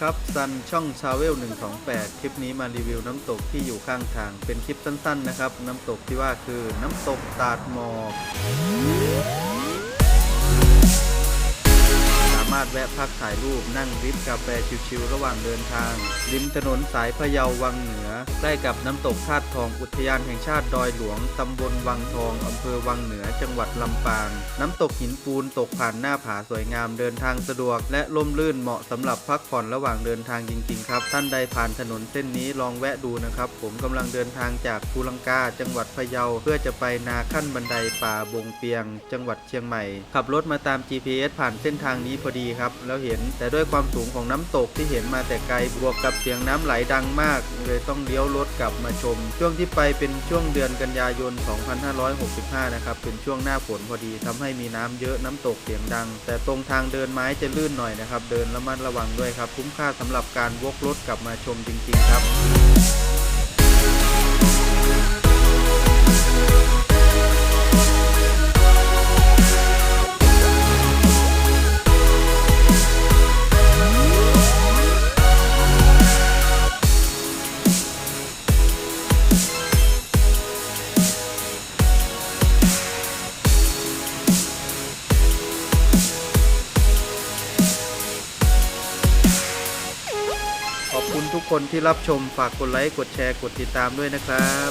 ครับซันช่องชาเวล128 คลิปนี้มารีวิวน้ำตกที่อยู่ข้างทาง เป็นคลิปสั้นๆนะครับ น้ำตกที่ว่าคือน้ำตกตาดหมอการถแวะพักถ่ายรูปนั่งริฟกาแฟชิวๆระหว่างเดินทาง ริมถนนสายพะเยาวังเหนือ ใกล้กับน้ำตกธาตุทองอุทยานแห่งชาติดอยหลวงตำบลวังทองอำเภอวังเหนือ จังหวัดลำปาง น้ำตกหินปูนตกผ่านหน้าผาสวยงามเดินทางสะดวก และล่มลื่นเหมาะสำหรับพักผ่อนระหว่างเดินทางจริง ๆ ครับ ท่านใดผ่านถนนเส้นนี้ลองแวะดูนะครับ ผมกำลังเดินทางจากภูลังกาจังหวัดพะเยาเพื่อจะไปนาขั้นบันไดป่าบงเปียง จังหวัดเชียงใหม่ ขับรถมาตาม GPS ผ่านเส้นทางนี้พอดีครับ แล้วเห็นแต่ด้วยความสูงของน้ำตกที่เห็นมาแต่ไกลบวกกับเสียงน้ำไหลดังมาก เลยต้องเลี้ยวรถกลับมาชม ช่วงที่ไปเป็นช่วงเดือนกันยายน 2565 นะครับ เป็นช่วงหน้าฝนพอดีทำให้มีน้ำเยอะน้ำตกเสียงดัง แต่ตรงทางเดินไม้จะลื่นหน่อยนะครับ เดินระมัดระวังด้วยครับ คุ้มค่าสำหรับการวกรถกลับมาชมจริง ๆ ครับ ทุกคนที่รับชมฝากกดไลค์ กดแชร์ กดติดตามด้วยนะครับ